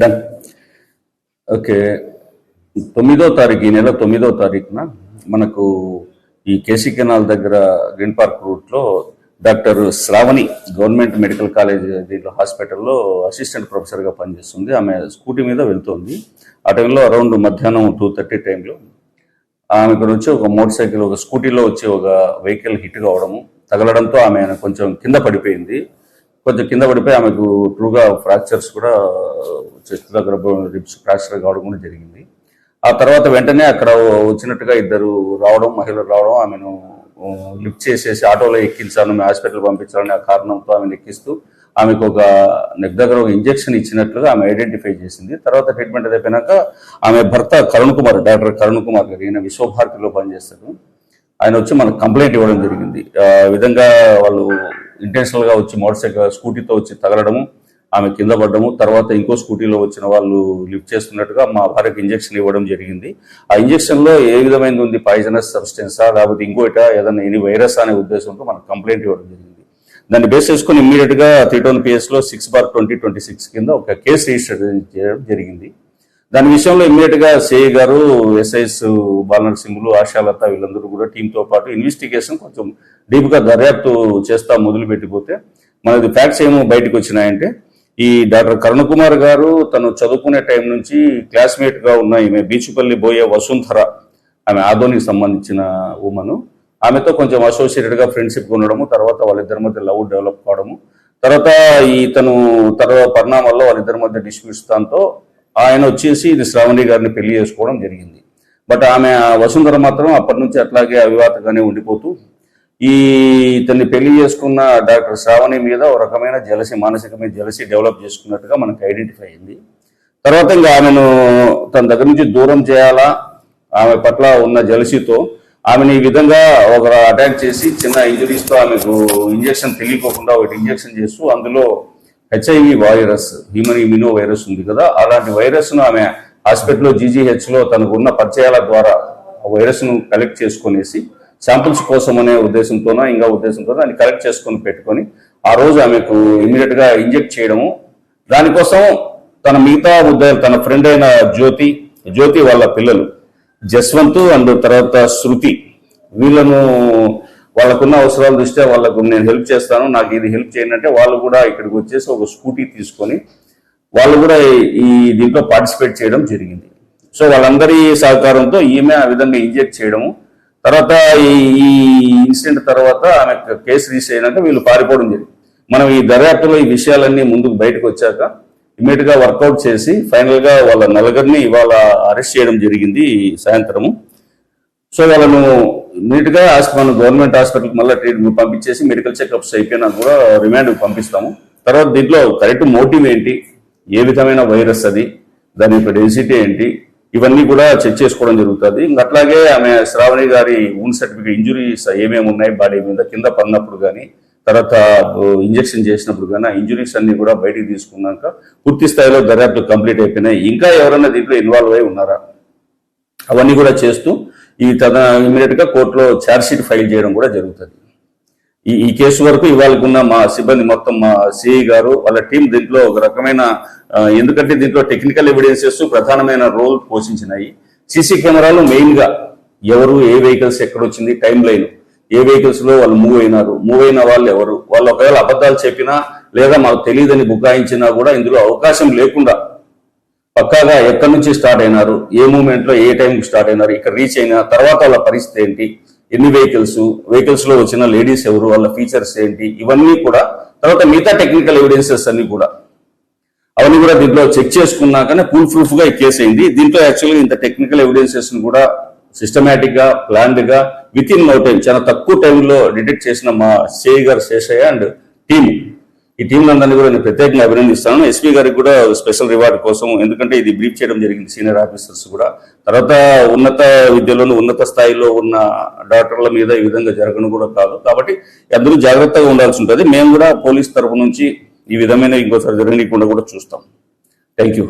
Done okay తొమ్మిదో తారీఖు ఈ నెల తొమ్మిదో తారీఖున మనకు ఈ కేసీ కెనాల్ దగ్గర గ్రీన్ పార్క్ రూట్లో doctor Sravani government medical college దీంట్లో హాస్పిటల్లో అసిస్టెంట్ ప్రొఫెసర్గా పనిచేస్తుంది. ఆమె స్కూటీ మీద వెళ్తుంది. ఆ టైంలో అరౌండ్ మధ్యాహ్నం టూ థర్టీ టైంలో ఆమె ఇక్కడ వచ్చి ఒక మోటార్ సైకిల్ ఒక స్కూటీలో వచ్చి ఒక వెహికల్ హిట్ కావడము తగలడంతో ఆమె కొంచెం కింద పడిపోయింది. కొంచెం కింద పడిపోయి ఆమెకు ట్రూగా ఫ్రాక్చర్స్ కూడా చెస్ట్ దగ్గర రిబ్స్ ఫ్రాక్చర్ కావడం కూడా జరిగింది. ఆ తర్వాత వెంటనే అక్కడ వచ్చినట్టుగా ఇద్దరు రావడం మహిళలు రావడం ఆమెను లిఫ్ట్ చేసేసి ఆటోలో ఎక్కించాను మేము హాస్పిటల్ పంపించాలని ఆ కారణంతో ఆమెను ఎక్కిస్తూ ఆమెకు ఒక నెక్ దగ్గర ఒక ఇంజెక్షన్ ఇచ్చినట్లుగా ఆమె ఐడెంటిఫై చేసింది. తర్వాత ట్రీట్మెంట్ అయిపోయినాక ఆమె భర్త కరుణ్ కుమార్ డాక్టర్ కరుణ్ కుమార్ గారు ఈయన విశ్వభారతిలో పనిచేస్తారు. ఆయన వచ్చి మనకు కంప్లైంట్ ఇవ్వడం జరిగింది. ఆ విధంగా వాళ్ళు ఇంటెన్షనల్గా వచ్చి మోటార్ సైకిల్ స్కూటీతో వచ్చి తగలడము ఆమె కింద పడ్డము తర్వాత ఇంకో స్కూటీలో వచ్చిన వాళ్ళు లిఫ్ట్ చేస్తున్నట్టుగా మా భార్యకి ఇంజెక్షన్ ఇవ్వడం జరిగింది. ఆ ఇంజక్షన్లో ఏ విధమైనది ఉంది? పాయిజనస్ సబ్స్టెన్సా లేకపోతే ఇంకోట ఏదైనా ఎనీ వైరస్ అనే ఉద్దేశంతో మనకు కంప్లైంట్ ఇవ్వడం జరిగింది. దాన్ని బేస్ చేసుకుని ఇమ్మీడియట్గా three town పిఎస్లో six bar twenty twenty six కింద ఒక కేసు రిజిస్టర్ చేయడం జరిగింది. దాని విషయంలో ఇమ్మీడియట్గా సిఐ గారు ఎస్ఐస్ బాలనరసింహులు ఆశాలత వీళ్ళందరూ కూడా టీంతో పాటు ఇన్వెస్టిగేషన్ కొంచెం డీప్గా దర్యాప్తు చేస్తా మొదలు పెట్టిపోతే మనది ఫ్యాక్ట్స్ ఏమో బయటకు వచ్చినాయంటే ఈ డాక్టర్ కరుణ్ కుమార్ గారు తను చదువుకునే టైం నుంచి క్లాస్మేట్గా ఉన్న ఈమె బీచుపల్లి బోయే వసుంధర ఆమె ఆధోనికి సంబంధించిన ఉమను ఆమెతో కొంచెం అసోసియేటెడ్గా ఫ్రెండ్షిప్ ఉండడము తర్వాత వాళ్ళిద్దరి మధ్య లవ్ డెవలప్ కావడము. తర్వాత ఈ తను తర్వాత పరిణామాల్లో వాళ్ళిద్దరి మధ్య డిస్ప్యూట్స్ దాంతో ఆయన వచ్చేసి ఇది శ్రావణి గారిని పెళ్ళి చేసుకోవడం జరిగింది. బట్ ఆమె ఆ వసుంధర మాత్రం అప్పటి నుంచి అట్లాగే అవివాతగానే ఉండిపోతూ ఈ ఇతన్ని పెళ్ళి చేసుకున్న డాక్టర్ శ్రావణి మీద ఒక రకమైన జలసి మానసికమైన జలసి డెవలప్ చేసుకున్నట్టుగా మనకు ఐడెంటిఫై అయింది. తర్వాత ఇంకా ఆమెను తన దగ్గర నుంచి దూరం చేయాలా ఆమె పట్ల ఉన్న జలసితో ఆమెను ఈ విధంగా ఒక అటాక్ చేసి చిన్న ఇంజరీస్తో ఆమెకు ఇంజెక్షన్ తెలియకోకుండా ఒకటి ఇంజెక్షన్ చేస్తూ అందులో HIV virus human immuno virus ఉంది కదా అలాంటి వైరస్ను ఆమె హాస్పిటల్లో జీజీహెచ్లో తనకు ఉన్న పరిచయాల ద్వారా వైరస్ను వైరస్ను కలెక్ట్ చేసుకునేసి శాంపుల్స్ కోసం అనే ఉద్దేశంతోనో ఇంకా ఉద్దేశంతో దాన్ని కలెక్ట్ చేసుకొని పెట్టుకొని ఆ రోజు ఆమెకు ఇమీడియట్గా ఇంజెక్ట్ చేయడము. దానికోసం తన మిగతా ఉద్యోగం తన ఫ్రెండ్ అయిన జ్యోతి జ్యోతి వాళ్ళ పిల్లలు జస్వంత్ అండ్ తర్వాత శృతి వీళ్ళను వాళ్ళకున్న అవసరాల దృష్ట్యా వాళ్ళకు నేను హెల్ప్ చేస్తాను నాకు ఇది హెల్ప్ చేయండి అంటే వాళ్ళు కూడా ఇక్కడికి వచ్చేసి ఒక స్కూటీ తీసుకొని వాళ్ళు కూడా ఈ- దీంట్లో పార్టిసిపేట్ చేయడం జరిగింది. సో వాళ్ళందరి సహకారంతో ఈమె ఆ విధంగా ఇంజెక్ట్ చేయడము. తర్వాత ఈ ఈ ఇన్సిడెంట్ తర్వాత ఆమె కేసు రిజిస్టర్ అయినాక వీళ్ళు పారిపోవడం జరిగింది. మనం ఈ దర్యాప్తులో ఈ విషయాలన్నీ ముందుకు బయటకు వచ్చాక ఇమీడియట్గా వర్కౌట్ చేసి ఫైనల్గా వాళ్ళ నలుగురిని ఇవాళ అరెస్ట్ చేయడం జరిగింది ఈ సాయంత్రము. సో వాళ్ళను నీట్గా మన గవర్నమెంట్ హాస్పిటల్ మళ్ళీ ట్రీట్మెంట్ పంపించేసి మెడికల్ చెకప్స్ అయిపోయినా కూడా రిమాండ్ పంపిస్తాము. తర్వాత దీంట్లో కరెక్ట్ మోటివ్ ఏంటి? ఏ విధమైన వైరస్ అది? దాని యొక్క డెన్సిటీ ఏంటి? ఇవన్నీ కూడా చెక్ చేసుకోవడం జరుగుతుంది. అట్లాగే ఆమె శ్రావణి గారి ఊన్ సర్టిఫికేట్ ఇంజురీస్ ఏమేమి ఉన్నాయి? బాడీ మీద కింద పడినప్పుడు కానీ తర్వాత ఇంజెక్షన్ చేసినప్పుడు కానీ ఆ ఇంజురీస్ అన్ని కూడా బయటికి తీసుకున్నాక పూర్తి స్థాయిలో దర్యాప్తు కంప్లీట్ అయిపోయినాయి. ఇంకా ఎవరైనా దీంట్లో ఇన్వాల్వ్ అయి ఉన్నారా? అవన్నీ కూడా చేస్తూ ఈ తన ఇమీడియట్గా కోర్టులో ఛార్జ్షీట్ ఫైల్ చేయడం కూడా జరుగుతుంది. ఈ ఈ కేసు వరకు ఇవాళకున్న మా సిబ్బంది మొత్తం మా సిఐ గారు వాళ్ళ టీం దీంట్లో ఒక రకమైన ఎందుకంటే దీంట్లో టెక్నికల్ ఎవిడెన్సెస్ ప్రధానమైన రోల్ పోషించినాయి. సీసీ కెమెరాలు మెయిన్గా ఎవరు ఏ వెహికల్స్ ఎక్కడొచ్చింది టైం లైన్ ఏ వెహికల్స్లో వాళ్ళు మూవ్ అయినారు మూవ్ అయిన వాళ్ళు ఎవరు వాళ్ళు ఒకవేళ అబద్ధాలు చెప్పినా లేదా మాకు తెలియదని బుకాయించినా కూడా ఇందులో అవకాశం లేకుండా పక్కాగా ఎక్కడి నుంచి స్టార్ట్ అయినారు ఏ మూమెంట్లో ఏ టైం స్టార్ట్ అయినారు ఇక్కడ రీచ్ అయిన తర్వాత వాళ్ళ పరిస్థితి ఏంటి ఎన్ని వెహికల్స్ వెహికల్స్లో వచ్చిన లేడీస్ ఎవరు వాళ్ళ ఫీచర్స్ ఏంటి ఇవన్నీ కూడా తర్వాత మిగతా టెక్నికల్ ఎవిడెన్సెస్ అన్ని కూడా. అవన్నీ కూడా దీంట్లో చెక్ చేసుకున్నాకనే ఫుల్ ప్రూఫ్గా ఈ కేసు అయింది. దీంట్లో యాక్చువల్గా ఇంత టెక్నికల్ ఎవిడెన్సెస్ కూడా సిస్టమేటిక్గా ప్లాన్డ్గా విత్ ఇన్ నో టైం చాలా తక్కువ టైంలో డిటెక్ట్ చేసిన మా సేయ్ గారు శేషయ్య అండ్ టీమ్ ఈ టీం అందరినీ కూడా నేను ప్రత్యేకంగా అభినందిస్తాను. ఎస్పీ గారికి కూడా స్పెషల్ రివార్డ్ కోసం ఎందుకంటే ఇది బ్రీఫ్ చేయడం జరిగింది సీనియర్ ఆఫీసర్స్ కూడా. తర్వాత ఉన్నత విద్యలోను ఉన్నత స్థాయిలో ఉన్న డాక్టర్ల మీద ఈ విధంగా జరగడం కూడా కాదు. కాబట్టి అందరూ జాగ్రత్తగా ఉండాల్సి ఉంటుంది. మేము కూడా పోలీస్ తరపు నుంచి ఈ విధమైన ఇంకోసారి జరగనీయకుండా కూడా చూస్తాం. Thank you